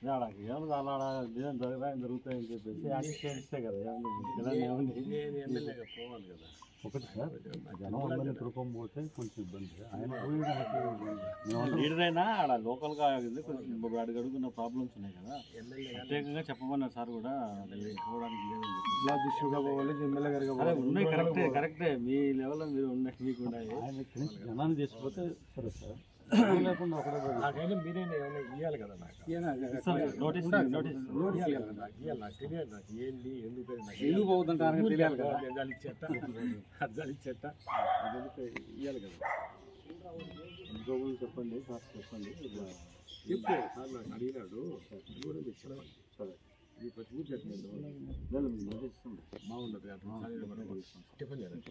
ఏమన్నా అలా నిజం జరగడానికి జరుగుతాయని చెప్పేసి అన్ని కదా ఏమన్నా పోవాలి ఒకటి సార్ జనం అందరినీ పోతే కొంచెం ఇబ్బంది. ఆయన పోయి దానికి లీడర్ అయినా ఆడ లోకల్గా ఇది కొంచెం అడుగు అడుగున్న ప్రాబ్లమ్స్ ఉన్నాయి కదా. ప్రత్యేకంగా చెప్పమన్నారు సార్ కూడా పోవడానికి లేదని ఎమ్మెల్యే అదే ఉన్నాయి కరెక్టే కరెక్టే మీ లెవెల్లో మీరు ఉన్నాయి మీకు ఉన్నాయి. జనాన్ని తీసుకుపోతే సరే సార్. నాకైనా మీరైనా ఏమైనా ఇవ్వాలి కదా నాకు? నోటీస్ నోటీస్ ఇవ్వాలి కదా నాకు ఇవ్వాలి నాకు తెలియదు నాకు ఏంది ఎందుకు నాకు ఎందుకు పోతుంటారని ఊరికే తెలియాలి కదా. అద్దాలు ఇచ్చేట అద్దాలు ఇచ్చేట అదంతా ఇవ్వాలి కదా? ఉద్యోగులు చెప్పండి సార్ చెప్పండి. చెప్పు. సార్ నాకు అడిగినాడు. కూడా చెప్పండి సరే. వచ్చి ఊరు చెప్పండి. బాగుండదు టిఫిన్ చేయాలి